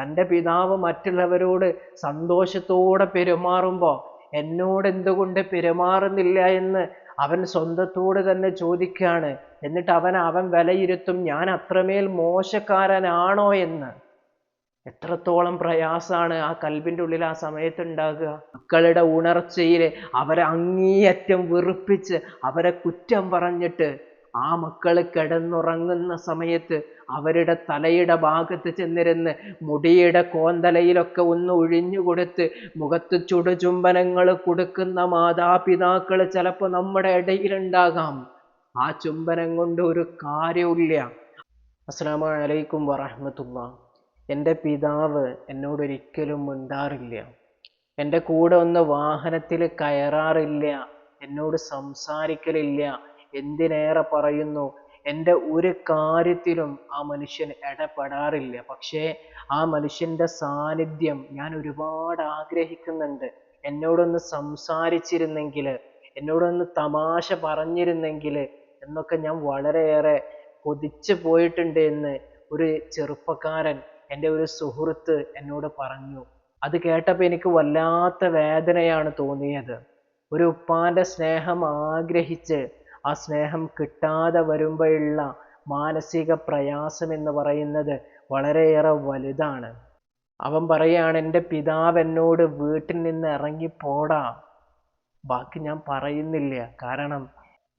തന്റെ പിതാവ് മറ്റുള്ളവരോട് സന്തോഷത്തോടെ പെരുമാറുമ്പോൾ എന്നോട് എന്തുകൊണ്ട് പെരുമാറുന്നില്ല എന്ന് അവൻ സ്വന്തത്തോട് തന്നെ ചോദിക്കുകയാണ്. എന്നിട്ട് അവൻ അവൻ വിലയിരുത്തും. ഞാൻ അത്രമേൽ മോശക്കാരനാണോ എന്ന്. എത്രത്തോളം പ്രയാസമാണ് ആ കൽബിന്റെ ഉള്ളിൽ ആ സമയത്ത് ഉണ്ടാകുക. മക്കളുടെ ഉണർച്ചയിൽ അവരെ അങ്ങേയറ്റം വെറുപ്പിച്ച് അവരെ കുറ്റം പറഞ്ഞിട്ട് ആ മക്കൾ കിടന്നുറങ്ങുന്ന സമയത്ത് അവരുടെ തലയുടെ ഭാഗത്ത് ചെന്നിരുന്ന് മുടിയുടെ കോന്തലയിലൊക്കെ ഒന്ന് ഒഴിഞ്ഞു കൊടുത്ത് മുഖത്ത് ചുടുചുംബനങ്ങൾ കൊടുക്കുന്ന മാതാപിതാക്കൾ ചിലപ്പോൾ നമ്മുടെ ഇടയിലുണ്ടാകാം. ആ ചുംബനം കൊണ്ട് ഒരു കാര്യമില്ല അലൈക്കും വറഹ്മത്തുള്ള. എന്റെ പിതാവ് എന്നോടൊരിക്കലും മിണ്ടാറില്ല. എന്റെ കൂടെ ഒന്ന് വാഹനത്തിൽ കയറാറില്ല. എന്നോട് സംസാരിക്കലില്ല. എന്തിനേറെ പറയുന്നു? എന്റെ ഒരു കാര്യത്തിലും ആ മനുഷ്യൻ ഇടപെടാറില്ല. പക്ഷേ ആ മനുഷ്യന്റെ സാന്നിധ്യം ഞാൻ ഒരുപാട് ആഗ്രഹിക്കുന്നുണ്ട്. എന്നോടൊന്ന് സംസാരിച്ചിരുന്നെങ്കിൽ എന്നോടൊന്ന് തമാശ പറഞ്ഞിരുന്നെങ്കിൽ എന്നൊക്കെ ഞാൻ വളരെയേറെ കൊതിച്ചു പോയിട്ടുണ്ട് എന്ന് ഒരു ചെറുപ്പക്കാരൻ എന്റെ ഒരു സുഹൃത്ത് എന്നോട് പറഞ്ഞു. അത് കേട്ടപ്പോൾ എനിക്ക് വല്ലാത്ത വേദനയാണ് തോന്നിയത്. ഒരു ഉപ്പാന്റെ സ്നേഹം ആഗ്രഹിച്ച് ആ സ്നേഹം കിട്ടാതെ വരുമ്പോഴുള്ള മാനസിക പ്രയാസം എന്ന് പറയുന്നത് വളരെയേറെ വലുതാണ്. അവൻ പറയാണ് എന്റെ പിതാവ് എന്നോട് വീട്ടിൽ നിന്ന് ഇറങ്ങി പോടാ. ബാക്കി ഞാൻ പറയുന്നില്ല. കാരണം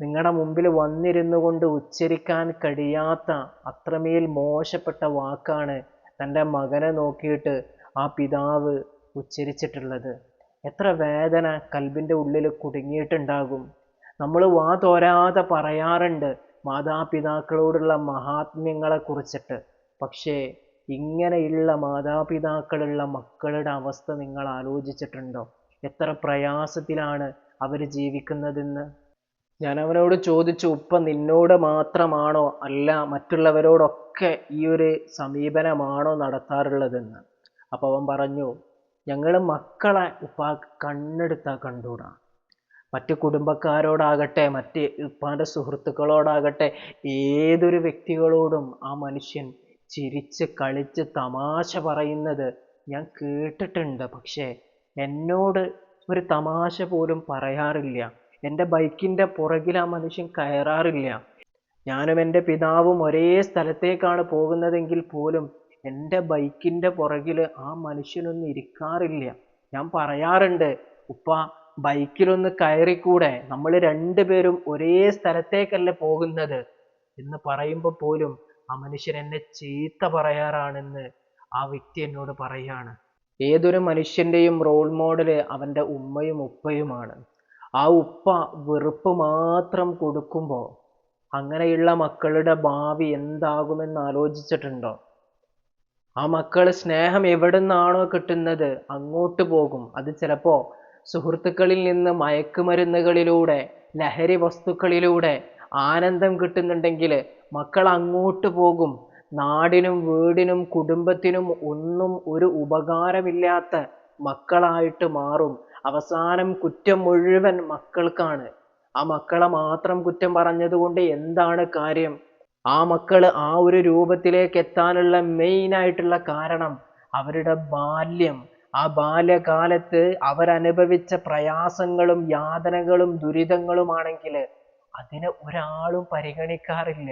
നിങ്ങളുടെ മുമ്പിൽ വന്നിരുന്നു കൊണ്ട് ഉച്ചരിക്കാൻ കഴിയാത്ത അത്രമേൽ മോശപ്പെട്ട വാക്കാണ് തന്റെ മകനെ നോക്കിയിട്ട് ആ പിതാവ് ഉച്ചരിച്ചിട്ടുള്ളത്. എത്ര വേദന കൽബിന്റെ ഉള്ളിൽ കുടുങ്ങിയിട്ടുണ്ടാകും. നമ്മൾ വാ തോരാതെ പറയാറുണ്ട് മാതാപിതാക്കളോടുള്ള മഹാത്മ്യങ്ങളെ കുറിച്ചിട്ട്. പക്ഷേ ഇങ്ങനെയുള്ള മാതാപിതാക്കളുള്ള മക്കളുടെ അവസ്ഥ നിങ്ങൾ ആലോചിച്ചിട്ടുണ്ടോ? എത്ര പ്രയാസത്തിലാണ് അവർ ജീവിക്കുന്നതെന്ന്? ഞാൻ അവനോട് ചോദിച്ചു ഉപ്പ നിന്നോട് മാത്രമാണോ അല്ല മറ്റുള്ളവരോടൊക്കെ ഈ ഒരു സമീപനമാണോ നടത്താറുള്ളതെന്ന്? അപ്പോൾ അവൻ പറഞ്ഞു ഞങ്ങൾ മക്കളെ ഉപ്പ കണ്ണെടുത്താൽ കണ്ടൂടാ മറ്റ് കുടുംബക്കാരോടാകട്ടെ മറ്റ് ഉപ്പാന്റെ സുഹൃത്തുക്കളോടാകട്ടെ ഏതൊരു വ്യക്തികളോടും ആ മനുഷ്യൻ ചിരിച്ച് കളിച്ച് തമാശ പറയുന്നത് ഞാൻ കേട്ടിട്ടുണ്ട്. പക്ഷേ എന്നോട് ഒരു തമാശ പോലും പറയാറില്ല. എന്റെ ബൈക്കിന്റെ പുറകിൽ ആ മനുഷ്യൻ കയറാറില്ല. ഞാനും എന്റെ പിതാവും ഒരേ സ്ഥലത്തേക്കാണ് പോകുന്നതെങ്കിൽ പോലും എന്റെ ബൈക്കിന്റെ പുറകിൽ ആ മനുഷ്യനൊന്നും ഇരിക്കാറില്ല. ഞാൻ പറയാറുണ്ട് ഉപ്പ ബൈക്കിലൊന്ന് കയറിക്കൂടെ? നമ്മൾ രണ്ടുപേരും ഒരേ സ്ഥലത്തേക്കല്ലേ പോകുന്നത്? എന്ന് പറയുമ്പോൾ പോലും ആ മനുഷ്യൻ എന്നെ ചീത്ത പറയാറാണെന്ന് ആ വ്യക്തി എന്നോട് പറയാണ്. ഏതൊരു മനുഷ്യന്റെയും റോൾ മോഡൽ അവന്റെ ഉമ്മയും ഉപ്പയുമാണ്. ആ ഉപ്പ വെറുപ്പ് മാത്രം കൊടുക്കുമ്പോൾ അങ്ങനെയുള്ള മക്കളുടെ ഭാവി എന്താകുമെന്ന് ആലോചിച്ചിട്ടുണ്ടോ? ആ മക്കൾ സ്നേഹം എവിടെ നിന്നാണോ കിട്ടുന്നത് അങ്ങോട്ട് പോകും. അത് ചിലപ്പോൾ സുഹൃത്തുക്കളിൽ നിന്ന് മയക്കുമരുന്നുകളിലൂടെ ലഹരി വസ്തുക്കളിലൂടെ ആനന്ദം കിട്ടുന്നുണ്ടെങ്കിൽ മക്കൾ അങ്ങോട്ട് പോകും. നാടിനും വീടിനും കുടുംബത്തിനും ഒന്നും ഒരു ഉപകാരമില്ലാത്ത മക്കളായിട്ട് മാറും. അവസാനം കുറ്റം മുഴുവൻ മക്കൾക്കാണ്. ആ മക്കളെ മാത്രം കുറ്റം പറഞ്ഞതുകൊണ്ട് എന്താണ് കാര്യം? ആ മക്കൾ ആ ഒരു രൂപത്തിലേക്ക് എത്താനുള്ള മെയിൻ ആയിട്ടുള്ള കാരണം അവരുടെ ബാല്യം. ആ ബാല്യകാലത്ത് അവരനുഭവിച്ച പ്രയാസങ്ങളും യാതനകളും ദുരിതങ്ങളുമാണെങ്കിൽ അതിനെ ഒരാളും പരിഗണിക്കാറില്ല.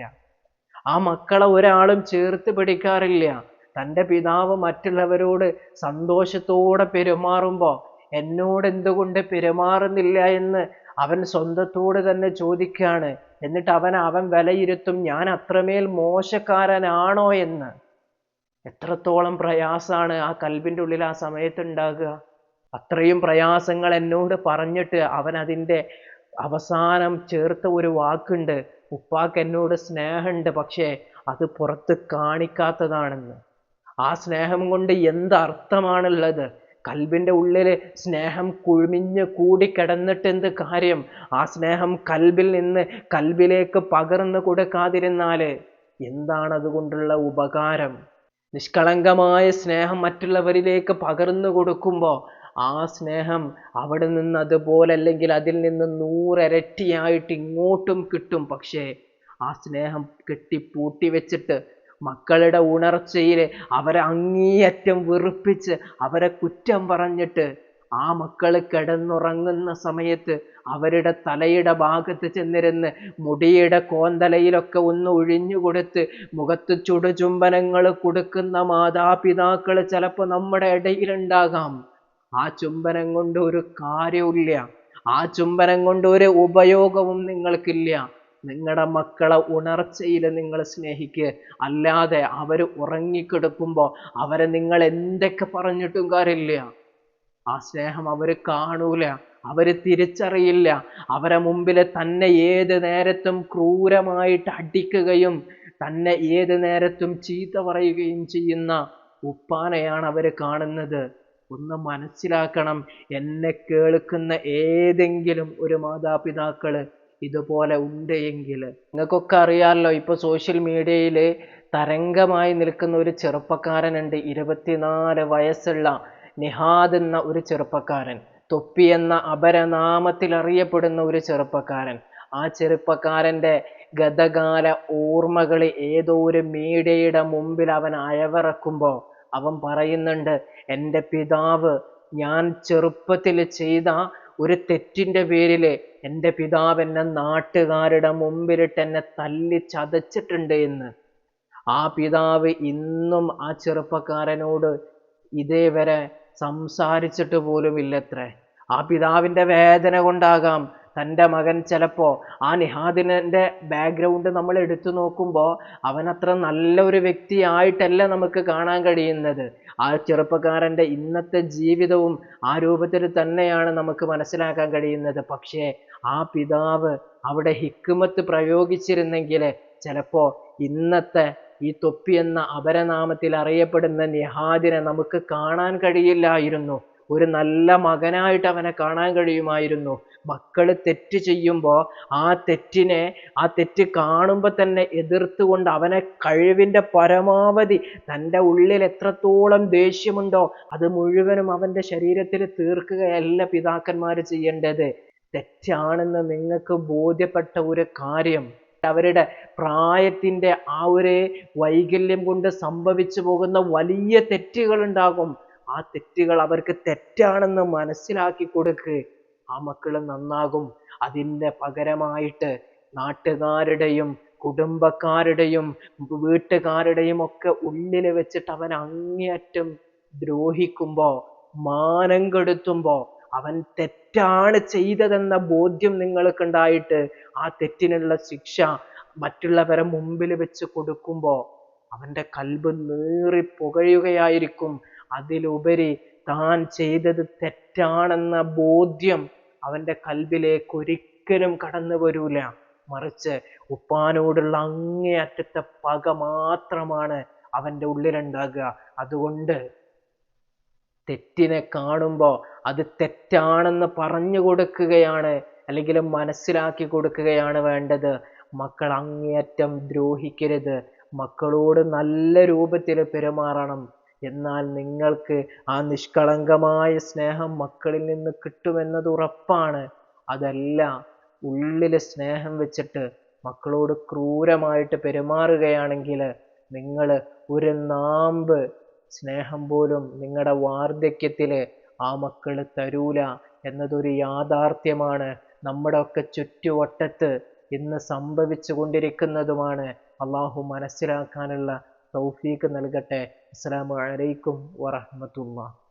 ആ മക്കളെ ഒരാളും ചേർത്ത് പിടിക്കാറില്ല. തന്റെ പിതാവ് മറ്റുള്ളവരോട് സന്തോഷത്തോടെ പെരുമാറുമ്പോൾ എന്നോട് എന്തുകൊണ്ട് പെരുമാറുന്നില്ല എന്ന് അവൻ സ്വന്തത്തോട് തന്നെ ചോദിക്കുകയാണ്. എന്നിട്ട് അവൻ അവൻ വിലയിരുത്തും ഞാൻ അത്രമേൽ മോശക്കാരനാണോ എന്ന്. എത്രത്തോളം പ്രയാസമാണ് ആ കൽബിന്റെ ഉള്ളിൽ ആ സമയത്ത് ഉണ്ടാകുക അത്രയും പ്രയാസങ്ങൾ എന്നോട് പറഞ്ഞിട്ട് അവൻ അതിന്റെ അവസാനം ചേർത്ത ഒരു വാക്കുണ്ട്. ഉപ്പാക്ക് എന്നോട് സ്നേഹമുണ്ട് പക്ഷേ അത് പുറത്ത് കാണിക്കാത്തതാണെന്ന്. ആ സ്നേഹം കൊണ്ട് എന്തർത്ഥമാണുള്ളത്? കൽബിന്റെ ഉള്ളിൽ സ്നേഹം കുഴിഞ്ഞ് കൂടി കിടന്നിട്ട് എന്ത് കാര്യം? ആ സ്നേഹം കൽബിൽ നിന്ന് കൽബിലേക്ക് പകർന്നു കൊടുക്കാതിരുന്നാൽ എന്താണ് അതുകൊണ്ടുള്ള ഉപകാരം? നിഷ്കളങ്കമായ സ്നേഹം മറ്റുള്ളവരിലേക്ക് പകർന്നു കൊടുക്കുമ്പോൾ ആ സ്നേഹം അവിടെ നിന്ന് അതുപോലെ അല്ലെങ്കിൽ അതിൽ നിന്ന് നൂറരട്ടിയായിട്ട് ഇങ്ങോട്ടും കിട്ടും. പക്ഷേ ആ സ്നേഹം കെട്ടിപ്പൂട്ടി വെച്ചിട്ട് മക്കളുടെ ഉണർച്ചയിൽ അവരെ അങ്ങേയറ്റം വെറുപ്പിച്ച് അവരെ കുറ്റം പറഞ്ഞിട്ട് ആ മക്കൾ കിടന്നുറങ്ങുന്ന സമയത്ത് അവരുടെ തലയുടെ ഭാഗത്ത് ചെന്നിരുന്ന് മുടിയുടെ കോന്തലയിലൊക്കെ ഒന്ന് ഒഴിഞ്ഞു കൊടുത്ത് മുഖത്ത് ചുടുചുംബനങ്ങൾ കൊടുക്കുന്ന മാതാപിതാക്കൾ ചിലപ്പോൾ നമ്മുടെ ഇടയിലുണ്ടാകാം. ആ ചുംബനം കൊണ്ട് ഒരു കാര്യമില്ല ആ ചുംബനം കൊണ്ട് ഒരു ഉപയോഗവും നിങ്ങൾക്കില്ല. നിങ്ങളുടെ മക്കളെ ഉണർച്ചയിൽ നിങ്ങൾ സ്നേഹിക്കുക അല്ലാതെ അവർ ഉറങ്ങിക്കിടക്കുമ്പോൾ അവരെ നിങ്ങൾ എന്തൊക്കെ പറഞ്ഞിട്ടും കാര്യമില്ല. ആ സ്നേഹം അവർ കാണൂല അവർ തിരിച്ചറിയില്ല. അവരെ മുമ്പിൽ തന്നെ ഏത് നേരത്തും ക്രൂരമായിട്ട് അടിക്കുകയും തന്നെ ഏത് നേരത്തും ചീത്ത പറയുകയും ചെയ്യുന്ന ഉപ്പാനെയാണ് അവർ കാണുന്നത്. ഒന്ന് മനസ്സിലാക്കണം എന്നെ കേൾക്കുന്ന ഏതെങ്കിലും ഒരു മാതാപിതാക്കൾ ഇതുപോലെ ഉണ്ട് എങ്കിൽ നിങ്ങൾക്കൊക്കെ അറിയാമല്ലോ ഇപ്പോൾ സോഷ്യൽ മീഡിയയിൽ തരംഗമായി നിൽക്കുന്ന ഒരു ചെറുപ്പക്കാരനുണ്ട് ഇരുപത്തിനാല് വയസ്സുള്ള നിഹാദ് എന്ന ഒരു ചെറുപ്പക്കാരൻ തൊപ്പി എന്ന അപരനാമത്തിൽ അറിയപ്പെടുന്ന ഒരു ചെറുപ്പക്കാരൻ. ആ ചെറുപ്പക്കാരന്റെ ഗതകാല ഓർമ്മകൾ ഏതോ ഒരു മീഡിയയുടെ മുമ്പിൽ അവൻ അയവിറക്കുമ്പോൾ അവൻ പറയുന്നുണ്ട് എന്റെ പിതാവ് ഞാൻ ചെറുപ്പത്തിൽ ചെയ്ത ഒരു തെറ്റിന്റെ പേരിൽ എന്റെ പിതാവ് എന്നെ നാട്ടുകാരുടെ മുമ്പിലിട്ട് എന്നെ തല്ലി ചതച്ചിട്ടുണ്ട് എന്ന്. ആ പിതാവ് ഇന്നും ആ ചെറുപ്പക്കാരനോട് ഇതേവരെ സംസാരിച്ചിട്ട് പോലും ഇല്ലത്രേ ആ പിതാവിന്റെ വേദന കൊണ്ടാകാം. തന്റെ മകൻ ചിലപ്പോൾ ആ നിഹാദിനന്റെ ബാക്ക്ഗ്രൗണ്ട് നമ്മൾ എടുത്തു നോക്കുമ്പോൾ അവൻ അത്ര നല്ല ഒരു വ്യക്തിയായിട്ടല്ല നമുക്ക് കാണാൻ കഴിയുന്നത്. ആ ചെറുപ്പക്കാരന്റെ ഇന്നത്തെ ജീവിതവും ആ രൂപത്തിൽ തന്നെയാണ് നമുക്ക് മനസ്സിലാക്കാൻ കഴിയുന്നത്. പക്ഷേ ആ പിതാവ് അവിടെ ഹിക്കുമത്ത് പ്രയോഗിച്ചിരുന്നെങ്കിൽ ചിലപ്പോൾ ഇന്നത്തെ ഈ തൊപ്പി എന്ന അപരനാമത്തിൽ അറിയപ്പെടുന്ന നിഹാദിനെ നമുക്ക് കാണാൻ കഴിയില്ലായിരുന്നു. ഒരു നല്ല മകനായിട്ട് അവനെ കാണാൻ കഴിയുമായിരുന്നു. മക്കൾ തെറ്റ് ചെയ്യുമ്പോൾ ആ തെറ്റിനെ ആ തെറ്റ് കാണുമ്പോൾ തന്നെ എതിർത്തുകൊണ്ട് അവനെ കഴിവിന്റെ പരമാവധി തന്റെ ഉള്ളിൽ എത്രത്തോളം ദേഷ്യമുണ്ടോ അത് മുഴുവനും അവന്റെ ശരീരത്തിൽ തീർക്കുകയല്ല പിതാക്കന്മാർ ചെയ്യേണ്ടത്. തെറ്റാണെന്ന് നിങ്ങൾക്ക് ബോധ്യപ്പെട്ട ഒരു കാര്യം അവരുടെ പ്രായത്തിന്റെ ആ ഒരു വൈകല്യം കൊണ്ട് സംഭവിച്ചു പോകുന്ന വലിയ തെറ്റുകൾ ഉണ്ടാകും ആ തെറ്റുകൾ അവർക്ക് തെറ്റാണെന്ന് മനസ്സിലാക്കി കൊടുക്ക്. ആ മക്കൾ നന്നാകും. അതിന്റെ പകരമായിട്ട് നാട്ടുകാരുടെയും കുടുംബക്കാരുടെയും വീട്ടുകാരുടെയും ഒക്കെ ഉള്ളിൽ വെച്ചിട്ട് അവൻ അങ്ങേയറ്റം ദ്രോഹിക്കുമ്പോൾ മാനം കെടുത്തുമ്പോൾ അവൻ തെറ്റാണ് ചെയ്തതെന്ന ബോധ്യം നിങ്ങൾക്കുണ്ടായിട്ട് ആ തെറ്റിനുള്ള ശിക്ഷ മറ്റുള്ളവരെ മുമ്പിൽ വെച്ച് കൊടുക്കുമ്പോൾ അവന്റെ കൽബ് നീറി പുകയുകയായിരിക്കും. അതിലുപരി താൻ ചെയ്തത് തെറ്റാണെന്ന ബോധ്യം അവന്റെ കൽബിലേക്ക് ഒരിക്കലും കടന്നു വരൂല. മറിച്ച് ഉപ്പാനോടുള്ള അങ്ങേയറ്റത്തെ പക മാത്രമാണ് അവന്റെ ഉള്ളിലുണ്ടാകുക. അതുകൊണ്ട് തെറ്റിനെ കാണുമ്പോൾ അത് തെറ്റാണെന്ന് പറഞ്ഞു കൊടുക്കുകയാണ് അല്ലെങ്കിൽ മനസ്സിലാക്കി കൊടുക്കുകയാണ് വേണ്ടത്. മക്കൾ അങ്ങേയറ്റം ദ്രോഹിക്കരുത്. മക്കളോട് നല്ല രൂപത്തിൽ പെരുമാറണം. എന്നാൽ നിങ്ങൾക്ക് ആ നിഷ്കളങ്കമായ സ്നേഹം മക്കളിൽ നിന്ന് കിട്ടുമെന്നത് ഉറപ്പാണ്. അതല്ല ഉള്ളിൽ സ്നേഹം വെച്ചിട്ട് മക്കളോട് ക്രൂരമായിട്ട് പെരുമാറുകയാണെങ്കിൽ നിങ്ങൾ ഒരു നാമ്പ് സ്നേഹം പോലും നിങ്ങളുടെ വാർദ്ധക്യത്തിൽ ആ മക്കൾ തരൂല എന്നതൊരു യാഥാർത്ഥ്യമാണ്. നമ്മുടെ ഒക്കെ ചുറ്റുവട്ടത്ത് ഇന്ന് സംഭവിച്ചു കൊണ്ടിരിക്കുന്നതുമാണ്. അള്ളാഹു മനസ്സിലാക്കാനുള്ള തൗഫീക്ക് നൽകട്ടെ. അസ്സലാമു അലൈക്കും വറഹ്മത്തുള്ളാഹി.